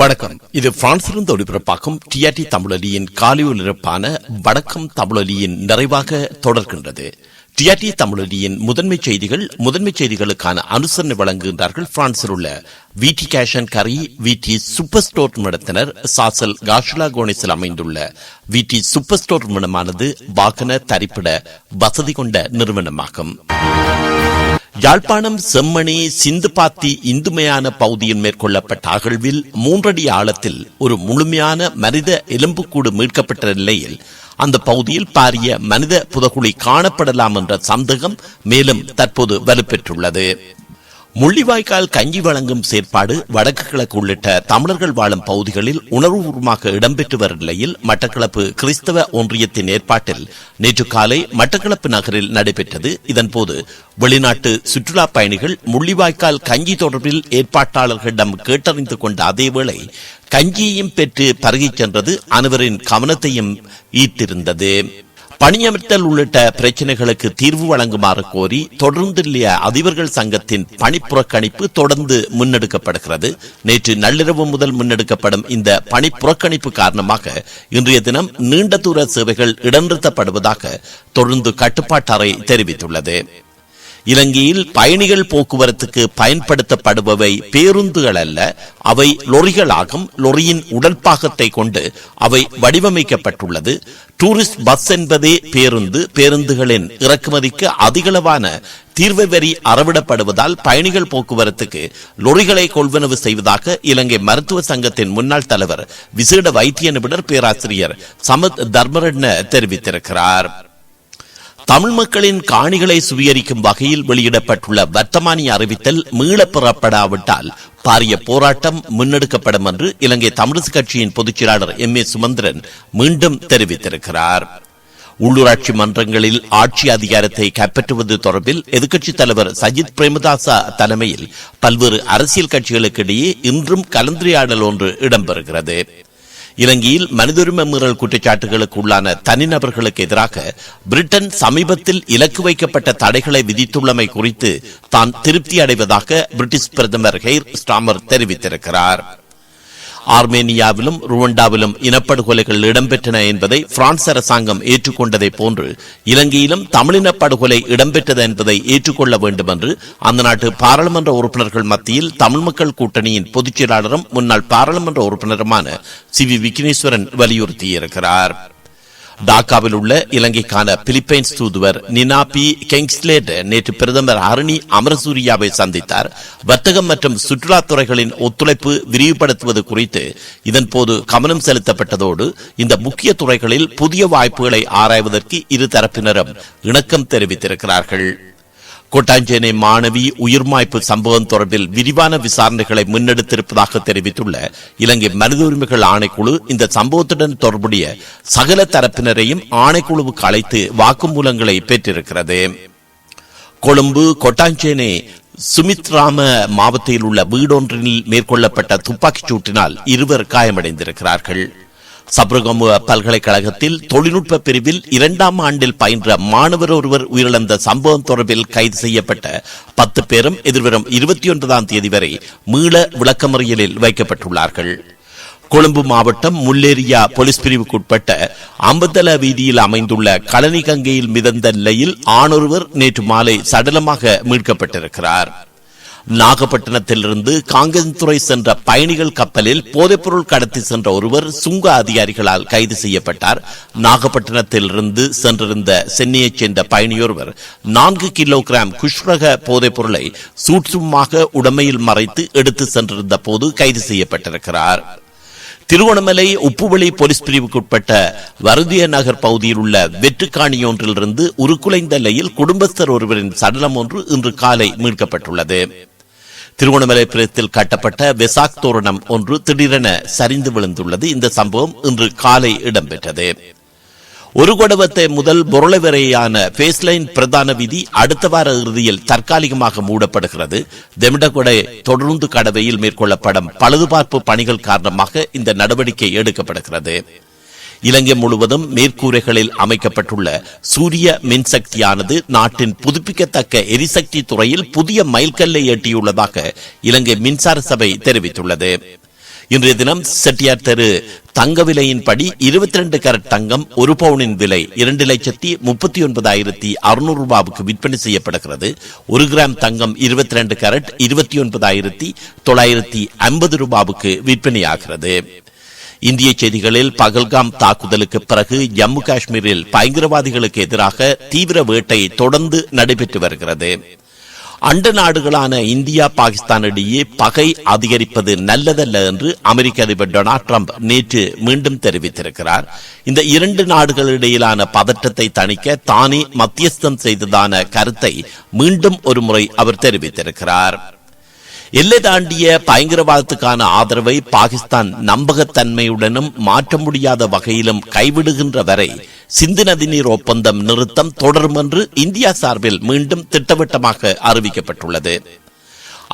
வணக்கம். இது பிரான்சிலிருந்து ஒளிபரப்பாகும் டிஆர்டி தமிழொலியின் காலை நிரப்பான வணக்கம் தமிழொலியின் நிறைவாக தொடர்கின்றது. டிஆர்டி தமிழொலியின் முதன்மை செய்திகள் முதன்மை செய்திகளுக்கான அனுசரணை வழங்குகின்றார்கள் பிரான்சில் உள்ள விடி கேஷன் கரி விடி சூப்பர் ஸ்டோர் நடத்தினர் சாசல் காஷுலா கோனிஸில் அமைந்துள்ள விடி சூப்பர் ஸ்டோர் நிறுவனமானது வாகன தரிப்பிட வசதி கொண்ட நிறுவனமாகும். யாழ்ப்பாணம் செம்மணி சிந்துபாத்தி இந்துமையான பகுதியில் மேற்கொள்ளப்பட்ட அகழ்வில் மூன்றடி ஆழத்தில் ஒரு முழுமையான மனித எலும்புக்கூடு மீட்கப்பட்ட நிலையில் அந்த பகுதியில் பாரிய மனித புதகுழி காணப்படலாம் என்ற சந்தேகம் மேலும் தற்போது வலுப்பெற்றுள்ளது. முள்ளிவாய்க்கால் கஞ்சி வழங்கும் செயற்பாடு வடக்கு கிழக்கு உள்ளிட்ட தமிழர்கள் வாழும் பகுதிகளில் உணர்வுபூர்வமாக இடம்பெற்று வரும் நிலையில் மட்டக்களப்பு கிறிஸ்தவ ஒன்றியத்தின் ஏற்பாட்டில் நேற்று காலை மட்டக்களப்பு நகரில் நடைபெற்றது. இதன்போது வெளிநாட்டு சுற்றுலா பயணிகள் முள்ளிவாய்க்கால் கஞ்சி தொடர்பில் ஏற்பாட்டாளர்களிடம் கேட்டறிந்து கொண்ட அதேவேளை கஞ்சியையும் பெற்று பருகிச் சென்றது அனைவரின் கவனத்தையும் ஈர்த்திருந்தது. பணியமர்த்தல் உள்ளிட்ட பிரச்சனைகளுக்கு தீர்வு வழங்குமாறு கோரி தொடர்ந்துள்ள அதிபர்கள் சங்கத்தின் பணிப்புறக்கணிப்பு தொடர்ந்து முன்னெடுக்கப்படுகிறது. நேற்று நள்ளிரவு முதல் முன்னெடுக்கப்படும் இந்த பணிப்புறக்கணிப்பு காரணமாக இன்றைய தினம் நீண்ட தூர சேவைகள் இடநிறுத்தப்படுவதாக தொடர்ந்து கட்டுப்பாட்டறை தெரிவித்துள்ளது. இலங்கையில் பயணிகள் போக்குவரத்துக்கு பயன்படுத்தப்படுபவை பேருந்துகள் அல்ல அவை லொரிகளாகும் லொரியின் உடற்பாகத்தை கொண்டு அவை வடிவமைக்கப்பட்டுள்ளது. டூரிஸ்ட் பஸ் என்பதே பேருந்து பேருந்துகளின் இறக்குமதிக்கு அதிகளவான தீர்வு வரி அறவிடப்படுவதால் பயணிகள் போக்குவரத்துக்கு லொரிகளை கொள்வனவு செய்வதாக இலங்கை மருத்துவ சங்கத்தின் முன்னாள் தலைவர் விசேட வைத்திய நிபுணர் பேராசிரியர் சமத் தர்மரட்ன தெரிவித்திருக்கிறார். தமிழ் மக்களின் காணிகளை சுவீகரிக்கும் வகையில் வெளியிடப்பட்டுள்ள வர்த்தமானி அறிவித்தல் மீளப் பெறப்படாவிட்டால் பாரிய போராட்டம் முன்னெடுக்கப்படும் என்று இலங்கை தமிழரசு கட்சியின் பொதுச் செயலாளர் எம் ஏ சுமந்திரன் மீண்டும் தெரிவித்திருக்கிறார். உள்ளூராட்சி மன்றங்களில் ஆட்சி அதிகாரத்தை கைப்பற்றுவது தொடர்பில் எதிர்க்கட்சித் தலைவர் சஜித் பிரேமதாசா தலைமையில் பல்வேறு அரசியல் கட்சிகளுக்கு இடையே இன்றும் கலந்துரையாடல் ஒன்று இடம்பெறுகிறது. இலங்கையில் மனிதுரிமை மீறல் குற்றச்சாட்டுகளுக்கு உள்ளான தனிநபர்களுக்கு எதிராக பிரிட்டன் சமீபத்தில் இலக்கு வைக்கப்பட்ட தடைகளை விதித்துள்ளமை குறித்து தான் திருப்தி அடைவதாக பிரிட்டிஷ் பிரதமர் ஹெய்ர் ஸ்டாமர் தெரிவித்திருக்கிறார். ஆர்மேனியாவிலும் ருவண்டாவிலும் இனப்படுகொலைகள் இடம்பெற்றன என்பதை பிரான்ஸ் அரசாங்கம் ஏற்றுக்கொண்டதை போன்று இலங்கையிலும் தமிழின படுகொலை இடம்பெற்றது என்பதை ஏற்றுக்கொள்ள வேண்டும் என்று அந்த நாட்டு பாராளுமன்ற உறுப்பினர்கள் மத்தியில் தமிழ் மக்கள் கூட்டணியின் பொதுச் செயலாளரும் முன்னாள் பாராளுமன்ற உறுப்பினருமான சி வி விக்னேஸ்வரன் வலியுறுத்தியிருக்கிறார். டாக்காவில் உள்ள இலங்கைக்கான பிலிப்பைன்ஸ் தூதுவர் நினாபி கெங்ஸ்லேட் நேற்று பிரதமர் அருணி அமரசூரியாவை சந்தித்தார். வர்த்தகம் மற்றும் சுற்றுலாத்துறைகளின் ஒத்துழைப்பு விரிவுபடுத்துவது குறித்து இதன்போது கவனம் செலுத்தப்பட்டதோடு இந்த முக்கிய துறைகளில் புதிய வாய்ப்புகளை ஆராய்வதற்கு இரு தரப்பினரும் இணக்கம் தெரிவித்திருக்கிறார்கள். கொட்டாஞ்சேனை மாணவி உயிர்மாய்ப்பு சம்பவம் தொடர்பில் விரிவான விசாரணைகளை முன்னெடுத்திருப்பதாக தெரிவித்துள்ள இலங்கை மனித உரிமைகள் ஆணைக்குழு இந்த சம்பவத்துடன் தொடர்புடைய சகல தரப்பினரையும் ஆணைக்குழுவுக்கு அழைத்து வாக்குமூலங்களை பெற்றிருக்கிறது. கொழும்பு கொட்டாஞ்சேனை சுமித்ராம மாவட்டத்தில் உள்ள வீடொன்றில் மேற்கொள்ளப்பட்ட துப்பாக்கிச் சூட்டினால் இருவர் காயமடைந்திருக்கிறார்கள். சப்ரகமுவ பல்கலைக்கழகத்தில் தொழில்நுட்ப பிரிவில் இரண்டாம் ஆண்டில் பயின்ற மாணவர் ஒருவர் உயிரிழந்த சம்பவம் தொடர்பில் கைது செய்யப்பட்ட பத்து பேரும் எதிர்வரும் இருபத்தி ஒன்பதாம் தேதி வரை மீள விளக்கமறியலில் வைக்கப்பட்டுள்ளார்கள். கொழும்பு மாவட்டம் முல்லேரியா போலீஸ் பிரிவுக்குட்பட்ட அம்பத்தல வீதியில் அமைந்துள்ள கழனி கங்கையில் மிதந்த நிலையில் ஆணொருவர் நேற்று மாலை சடலமாக மீட்கப்பட்டிருக்கிறார். நாகப்பட்டினத்திலிருந்து காங்கேசன்துறை சென்ற பயணிகள் கப்பலில் போதைப்பொருள் கடத்தி சென்ற ஒருவர் சுங்க அதிகாரிகளால் கைது செய்யப்பட்டார். நாகப்பட்டினத்திலிருந்து சென்றிருந்த சென்னையைச் சேர்ந்த பயணியொருவர் நான்கு கிலோகிராம் குஷ்ரக போதைப்பொருளை சூட்சுமாக உடமையில் மறைத்து எடுத்து சென்றிருந்த போது கைது செய்யப்பட்டிருக்கிறார். திருவண்ணாமலை உப்புவெளி போலீஸ் பிரிவுக்குட்பட்ட வருதிய நகர் பகுதியில் உள்ள வெற்றுக்காணி ஒன்றிலிருந்து உருக்குலைந்த நிலையில் குடும்பஸ்தர் ஒருவரின் சடலம் ஒன்று இன்று காலை மீட்கப்பட்டுள்ளது. திருவண்ணாமலை பிரதத்தில் கட்டப்பட்ட வெசாக் தோரணம் ஒன்று திடீரென சரிந்து விழுந்துள்ளது. இந்த சம்பவம் இன்று காலை இடம்பெற்றது. ஒரு குடவத்தை முதல் பொருளை வரையான பேஸ்லைன் பிரதான விதி அடுத்த வார இறுதியில் தற்காலிகமாக மூடப்படுகிறது. தெமிடகொடை தொடர்ந்து கடவையில் மேற்கொள்ளப்படும் பழுதுபார்ப்பு பணிகள் காரணமாக இந்த நடவடிக்கை எடுக்கப்படுகிறது. இலங்கை முழுவதும் மேற்கூரைகளில் அமைக்கப்பட்டுள்ள சூரிய மின்சக்தியானது நாட்டின் புதுப்பிக்கத்தக்க எரிசக்தி துறையில் புதிய மைல்கல்லை எட்டியுள்ளதாக இலங்கை மின்சார சபை தெரிவித்துள்ளது. இன்றைய தினம் செட்டியார் தெரு தங்க விலையின்படி இருபத்தி ரெண்டு கரட் தங்கம் ஒரு பவுனின் விலை இரண்டு லட்சத்தி முப்பத்தி ஒன்பதாயிரத்தி அறுநூறு ரூபாவுக்கு விற்பனை செய்யப்படுகிறது. ஒரு கிராம் தங்கம் இருபத்தி ரெண்டு கரட் இருபத்தி ஒன்பதாயிரத்தி தொள்ளாயிரத்தி ஐம்பது ரூபாவுக்கு விற்பனையாகிறது. இந்திய செய்திகளில் பகல்காம் தாக்குதலுக்கு பிறகு ஜம்மு காஷ்மீரில் பயங்கரவாதிகளுக்கு எதிராக தீவிர வேட்டை தொடர்ந்து நடைபெற்று வருகிறது. அண்ட நாடுகளான இந்தியா பாகிஸ்தான் இடையே பகை அதிகரிப்பது நல்லதல்ல என்று அமெரிக்க அதிபர் டொனால்ட் ட்ரம்ப் நேற்று மீண்டும் தெரிவித்திருக்கிறார். இந்த இரண்டு நாடுகளிடையிலான பதற்றத்தை தணிக்க தானே மத்தியஸ்தம் செய்ததான கருத்தை மீண்டும் ஒருமுறை அவர் தெரிவித்திருக்கிறார். எல்லை தாண்டிய பயங்கரவாதத்துக்கான ஆதரவை பாகிஸ்தான் நம்பகத்தன்மையுடனும் மாற்ற முடியாத வகையிலும் கைவிடுகின்ற வரை சிந்து நதிநீர் ஒப்பந்தம் நிறுத்தம் தொடரும் என்று இந்தியா சார்பில் மீண்டும் திட்டவட்டமாக அறிவிக்கப்பட்டுள்ளது.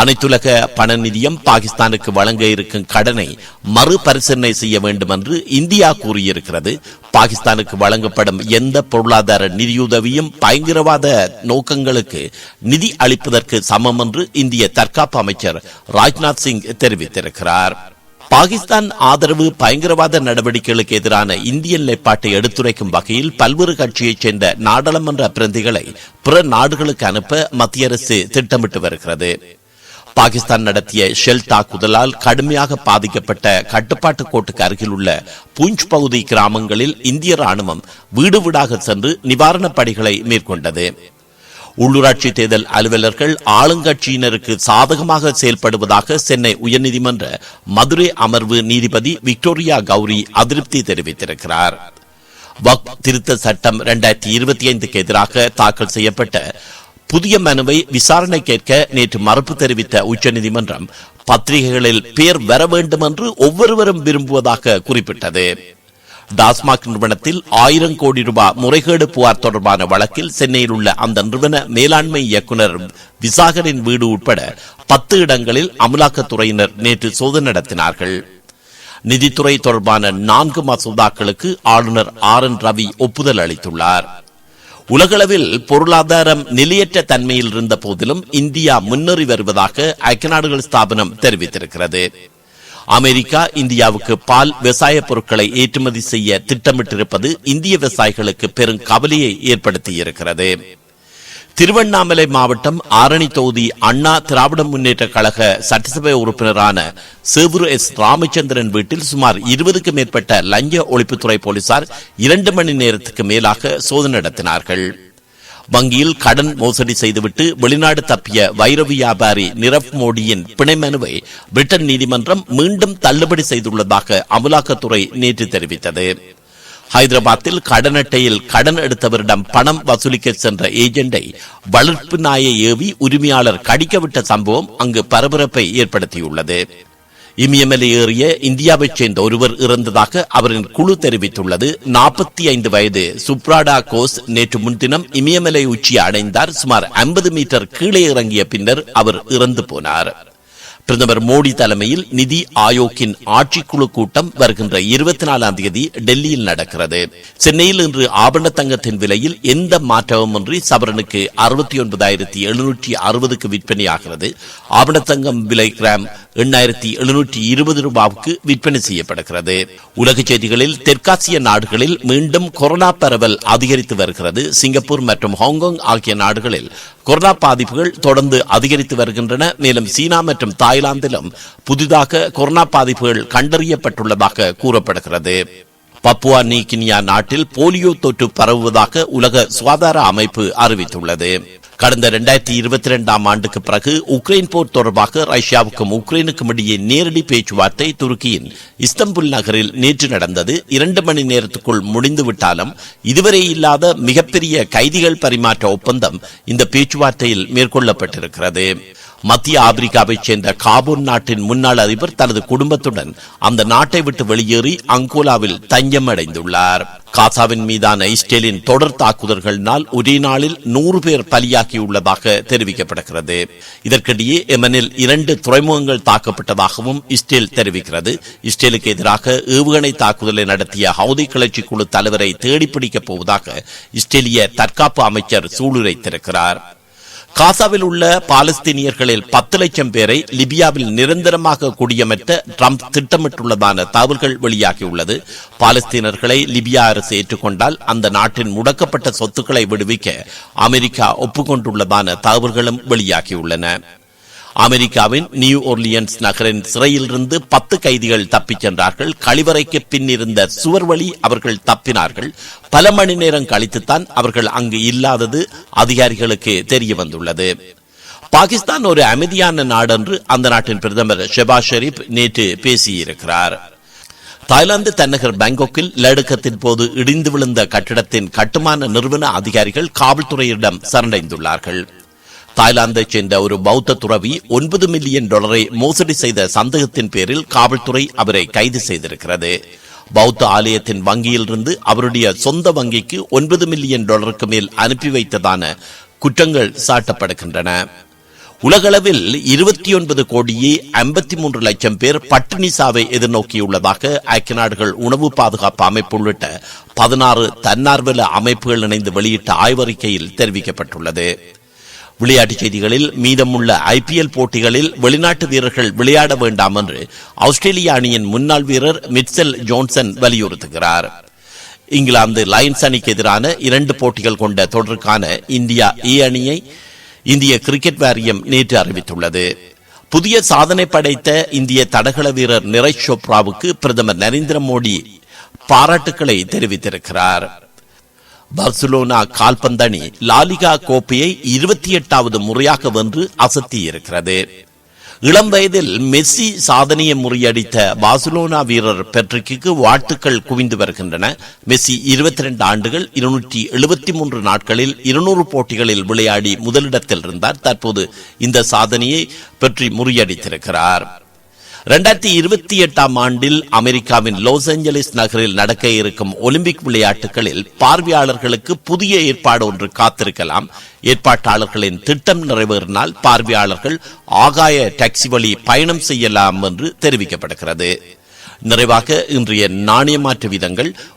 அனைத்துலக பண நிதியம் பாகிஸ்தானுக்கு வழங்க இருக்கும் கடனை மறுபரிசீலனை செய்ய வேண்டும் என்று இந்தியா கூறியிருக்கிறது. பாகிஸ்தானுக்கு வழங்கப்படும் எந்த பொருளாதார நிதியுதவியும் பயங்கரவாத நோக்கங்களுக்கு நிதி அளிப்பதற்கு சமம் என்று இந்திய தற்காப்பு அமைச்சர் ராஜ்நாத் சிங் தெரிவித்திருக்கிறார். பாகிஸ்தான் ஆதரவு பயங்கரவாத நடவடிக்கைகளுக்கு எதிரான இந்திய நிலைப்பாட்டை எடுத்துரைக்கும் வகையில் பல்வேறு கட்சியைச் சேர்ந்த நாடாளுமன்ற பிரதிகளை பிற நாடுகளுக்கு அனுப்ப மத்திய அரசு திட்டமிட்டு வருகிறது. பாகிஸ்தான் நடத்திய ஷெல் தாக்குதலால் கடுமையாக பாதிக்கப்பட்ட கட்டுப்பாட்டு கோட்டுக்கு அருகில் உள்ள பூஞ்ச் பகுதி கிராமங்களில் இந்திய ராணுவம் வீடு வீடாக சென்று நிவாரணப் பணிகளை மேற்கொண்டது. உள்ளூராட்சி தேர்தல் அலுவலர்கள் ஆளுங்கட்சியினருக்கு சாதகமாக செயல்படுவதாக சென்னை உயர்நீதிமன்ற மதுரை அமர்வு நீதிபதி விக்டோரியா கௌரி அதிருப்தி தெரிவித்திருக்கிறார். வக் திருத்த சட்டம் இரண்டாயிரத்தி இருபத்தி ஐந்துக்கு எதிராக தாக்கல் செய்யப்பட்ட புதிய மனுவை விசாரணை கேட்க நேற்று மறுப்பு தெரிவித்த உச்சநீதிமன்றம் பத்திரிகைகளில் பேர் வர வேண்டும் என்று ஒவ்வொருவரும் விரும்புவதாக குறிப்பிட்டது. டாஸ்மாக் நிறுவனத்தில் ஆயிரம் கோடி ரூபாய் முறைகேடு புகார் தொடர்பான வழக்கில் சென்னையில் உள்ள அந்த நிறுவன மேலாண்மை இயக்குனர் விசாகரின் வீடு உட்பட பத்து இடங்களில் அமலாக்கத்துறையினர் நேற்று சோதனை நடத்தினார்கள். நிதித்துறை தொடர்பான நான்கு மசோதாக்களுக்கு ஆளுநர் ஆர் என் ரவி ஒப்புதல் அளித்துள்ளார். உலகளவில் பொருளாதாரம் நிலையற்ற தன்மையில் இருந்த போதிலும் இந்தியா முன்னேறி வருவதாக ஐக்கிய நாடுகள் ஸ்தாபனம் தெரிவித்திருக்கிறது. அமெரிக்கா இந்தியாவுக்கு பால் விவசாய பொருட்களை ஏற்றுமதி செய்ய திட்டமிட்டிருப்பது இந்திய விவசாயிகளுக்கு பெரும் கவலையை ஏற்படுத்தியிருக்கிறது. திருவண்ணாமலை மாவட்டம் ஆரணி தொகுதி அண்ணா திராவிட முன்னேற்ற கழக சட்டசபை உறுப்பினரான சேவூர் எஸ் ராமச்சந்திரன் வீட்டில் சுமார் இருபதுக்கு மேற்பட்ட லஞ்ச ஒழிப்புத்துறை போலீசார் இரண்டு மணி நேரத்துக்கு மேலாக சோதனை நடத்தினார்கள். வங்கியில் கடன் மோசடி செய்துவிட்டு வெளிநாடு தப்பிய வைர வியாபாரி நிரவ் மோடியின் பிணை மனுவை பிரிட்டன் நீதிமன்றம் மீண்டும் தள்ளுபடி செய்துள்ளதாக அமலாக்கத்துறை நேற்று தெரிவித்தது. ஹைதராபாத்தில் கடன் அட்டையில் கடன் எடுத்தவரிடம் பணம் வசூலிக்க சென்ற ஏஜெண்டை வளர்ப்பு நாயை ஏவி உரிமையாளர் கடிக்கவிட்ட சம்பவம் அங்கு பரபரப்பை ஏற்படுத்தியுள்ளது. இமயமலை ஏறிய இந்தியாவைச் சேர்ந்த ஒருவர் இறந்ததாக அவரின் குழு தெரிவித்துள்ளது. நாற்பத்தி ஐந்து வயது சுப்ராடா கோஸ் நேற்று முன்தினம் இமயமலை உச்சியை அடைந்தார். சுமார் ஐம்பது மீட்டர் கீழே இறங்கிய பின்னர் அவர் இறந்து போனார். பிரதமர் மோடி தலைமையில் நிதி ஆயோக்கின் ஆட்சிக்குழு கூட்டம் வருகின்ற இருபத்தி நாலாம் தேதி டெல்லியில் நடக்கிறது. சென்னையில் இன்று ஆபரண தங்கத்தின் விலையில் எந்த மாற்றமுமின்றி சவரனுக்கு அறுபத்தி ஒன்பதாயிரத்தி எழுநூற்றி அறுபதுக்கு விற்பனையாகிறது. ஆபரண தங்கம் விலை கிராம் எண்ணாயிரத்தி எழுநூற்றி இருபது ரூபாவுக்கு விற்பனை செய்யப்படுகிறது. உலக செய்திகளில் தெற்காசிய நாடுகளில் மீண்டும் கொரோனா பரவல் அதிகரித்து வருகிறது. சிங்கப்பூர் மற்றும் ஹாங்காங் ஆகிய நாடுகளில் கொரோனா பாதிப்புகள் தொடர்ந்து அதிகரித்து வருகின்றன. மேலும் சீனா மற்றும் தாய்லாந்திலும் புதிதாக கொரோனா பாதிப்புகள் கண்டறியப்பட்டுள்ளதாக கூறப்படுகிறது. பப்புவா நீக்கினியா நாட்டில் போலியோ தொற்று பரவுவதாக உலக சுகாதார அமைப்பு அறிவித்துள்ளது. கடந்த இரண்டாயிரத்தி இருபத்தி இரண்டாம் ஆண்டுக்கு பிறகு உக்ரைன் போர் தொடர்பாக ரஷ்யாவுக்கும் உக்ரைனுக்கும் இடையே நேரடி பேச்சுவார்த்தை துருக்கியின் இஸ்தம்புல் நகரில் நேற்று நடந்தது. இரண்டு மணி நேரத்துக்குள் முடிந்துவிட்டாலும் இதுவரை இல்லாத மிகப்பெரிய கைதிகள் பரிமாற்ற ஒப்பந்தம் இந்த பேச்சுவார்த்தையில் மேற்கொள்ளப்பட்டிருக்கிறது. மத்திய ஆப்பிரிக்காவைச் சேர்ந்த காபூன் நாட்டின் முன்னாள் அதிபர் தனது குடும்பத்துடன் அந்த நாட்டை விட்டு வெளியேறி அங்கோலாவில் தஞ்சம் அடைந்துள்ளார் காசாவின் மீதான இஸ்ரேலின் தொடர் தாக்குதல்களினால் ஒரே நாளில் நூறு பேர் பலியாகியுள்ளதாக தெரிவிக்கப்படுகிறது இதற்கிடையே எமனில் இரண்டு துறைமுகங்கள் தாக்கப்பட்டதாகவும் இஸ்ரேல் தெரிவிக்கிறது. இஸ்ரேலுக்கு எதிராக ஏவுகணை தாக்குதலை நடத்திய ஹவுதி கிளர்ச்சி குழு தலைவரை தேடிப்பிடிக்கப் போவதாக இஸ்ரேலிய தற்காப்பு அமைச்சர் சூளுரைத்திருக்கிறார். காசாவில் உள்ள பாலஸ்தீனியர்களில் பத்து லட்சம் பேரை லிபியாவில் நிரந்தரமாக குடியமர்த்த ட்ரம்ப் திட்டமிட்டுள்ளதான தகவல்கள் வெளியாகியுள்ளது. பாலஸ்தீனர்களை லிபியா அரசு ஏற்றுக்கொண்டால் அந்த நாட்டின் முடக்கப்பட்ட சொத்துக்களை விடுவிக்க அமெரிக்கா ஒப்புக்கொண்டுள்ளதான தகவல்களும் வெளியாகியுள்ளன. அமெரிக்காவின் நியூ ஒர்லியன்ஸ் நகரின் சிறையிலிருந்து பத்து கைதிகள் தப்பிச் சென்றார்கள். கழிவறைக்கு பின் இருந்த சுவர் வழி அவர்கள் தப்பினார்கள். பல மணி நேரம் கழித்துத்தான் அவர்கள் அங்கு இல்லாதது அதிகாரிகளுக்கு தெரிய வந்துள்ளது. பாகிஸ்தான் ஒரு அமைதியான நாடென்று அந்த நாட்டின் பிரதமர் ஷெபா ஷெரீப் நேற்று பேசியிருக்கிறார். தாய்லாந்து தலைநகர் பாங்காக்கில் லடுக்கத்தின் போது இடிந்து விழுந்த கட்டிடத்தின் கட்டுமான நிறுவன அதிகாரிகள் காவல்துறையிடம் சரணடைந்துள்ளார்கள். தாய்லாந்தைச் சேர்ந்த ஒரு பௌத்த துறவி ஒன்பது மில்லியன் டாலரை மோசடி செய்த சந்தேகத்தின் பேரில் காவல்துறை அவரை கைது செய்திருக்கிறது. பௌத்த ஆலயத்தின் வங்கியிலிருந்து அவருடைய சொந்த வங்கிக்கு ஒன்பது மில்லியன் டாலருக்கு மேல் அனுப்பி வைத்ததான குற்றங்கள் சாட்டப்படுகின்றன. உலகளவில் இருபத்தி ஒன்பது கோடியே ஐம்பத்தி மூன்று லட்சம் பேர் பட்டினி சாவை எதிர்நோக்கியுள்ளதாக ஐக்கிய நாடுகள் உணவு பாதுகாப்பு அமைப்பு உள்ளிட்ட பதினாறு தன்னார்வல அமைப்புகள் இணைந்து வெளியிட்ட ஆய்வறிக்கையில் தெரிவிக்கப்பட்டுள்ளது. விளையாட்டுச் செய்திகளில் மீதமுள்ள ஐபிஎல் போட்டிகளில் வெளிநாட்டு வீரர்கள் விளையாட வேண்டாம் என்று ஆஸ்திரேலிய அணியின் முன்னாள் வீரர் மிட்செல் ஜோன்சன் வலியுறுத்துகிறார். இங்கிலாந்து லயன்ஸ் அணிக்கு எதிரான இரண்டு போட்டிகள் கொண்ட தொடருக்கான இந்தியா ஏ அணியை இந்திய கிரிக்கெட் வாரியம் நேற்று அறிவித்துள்ளது. புதிய சாதனை படைத்த இந்திய தடகள வீரர் நிரஜ் சோப்ராவுக்கு பிரதமர் நரேந்திர மோடி பாராட்டுக்களை தெரிவித்திருக்கிறார். பார்சிலோனா கால்பந்தணி லாலிகா கோப்பையை இருபத்தி எட்டாவது முறையாக வென்று அசத்தியிருக்கிறது. இளம் வயதில் மெஸ்ஸி சாதனையை முறியடித்த பார்சிலோனா வீரர் பெட்ரிக்கு வாழ்த்துக்கள் குவிந்து வருகின்றன. மெஸ்ஸி இருபத்தி ரெண்டு ஆண்டுகள் இருநூற்றி எழுபத்தி மூன்று நாட்களில் இருநூறு போட்டிகளில் விளையாடி முதலிடத்தில் இருந்தார். தற்போது இந்த சாதனையை பெற்றி முறியடித்திருக்கிறார். ரெண்டாயிரத்தி இருபத்தி எட்டாம் ஆண்டில் அமெரிக்காவின் லாஸ் ஏஞ்சலிஸ் நகரில் நடக்க இருக்கும் ஒலிம்பிக் விளையாட்டுகளில் பார்வையாளர்களுக்கு புதிய ஏற்பாடு ஒன்று காத்திருக்கலாம். ஏற்பாட்டாளர்களின் திட்டம் நிறைவேறினால் பார்வையாளர்கள் ஆகாய டாக்ஸி வழி பயணம் செய்யலாம் என்று தெரிவிக்கப்படுகிறது. நிறைவாக இன்றைய நாணய மாற்று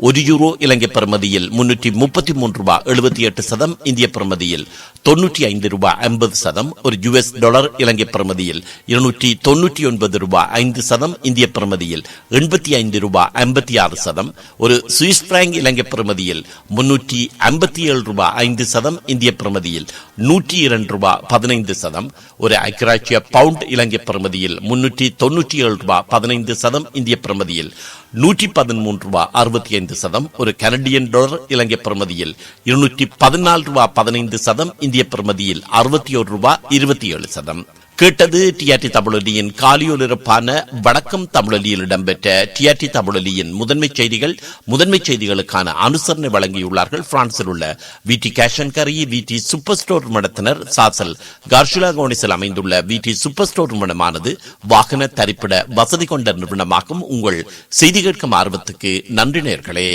ஒரு யூரோ இலங்கை பிரமதியில் முன்னூற்றி முப்பத்தி மூன்று ரூபாய் எழுபத்தி எட்டு சதம் இந்திய பிரமதியில் தொன்னூற்றி ஐந்து ரூபாய் ஐம்பது சதம் ஒரு யுஎஸ் டாலர் இலங்கை பிரமதியில் இருநூற்றி தொன்னூற்றி ஒன்பது ரூபாய் ஐந்து சதம் இந்திய பிரமதியில் எண்பத்தி ஐந்து ரூபாய் ஐம்பத்தி ஆறு சதம் ஒரு சுவிஸ் பிராங்க் இலங்கை பிரமதியில் முன்னூற்றி ஐம்பத்தி ஏழு ரூபாய் ஐந்து சதம் இந்திய பிரமதியில் நூற்றி இரண்டு ரூபாய் பதினைந்து சதம் ஒரு ஐக்கிராட்சிய பவுண்ட் இலங்கை பிரமதியில் முன்னூற்றி தொன்னூற்றி ஏழு ரூபாய் பதினைந்து சதம் இந்திய பிரமதியில் நூற்றி பதிமூன்று ரூபாய் அறுபத்தி ஐந்து சதம் ஒரு கனடியன் டாலர் இலங்கை பிரமதியில் இருநூற்றி பதினாலு ரூபா பதினைந்து சதம் இந்திய பிரமதியில் அறுபத்தி ஒரு ரூபா இருபத்தி ஏழு சதம். கேட்டது டிஆர்டி தமிழொலியின் காலியொலிருப்பான வணக்கம் தமிழொலியில் இடம்பெற்ற டிஆர்டி தமிழொலியின் முதன்மை செய்திகள் முதன்மை செய்திகளுக்கான அனுசரணை வழங்கியுள்ளார்கள். பிரான்சில் உள்ள we D cation curry we D super store நிறுவனத்தினர் சாசல் கார்ஷுலா கோனிஸில் அமைந்துள்ள வி டி சூப்பர் ஸ்டோர் நிறுவனமானது வாகன தரிப்பிட வசதி கொண்ட நிறுவனமாகும். உங்கள் செய்தி கேட்கும் ஆர்வத்துக்கு நன்றி நேர்களே.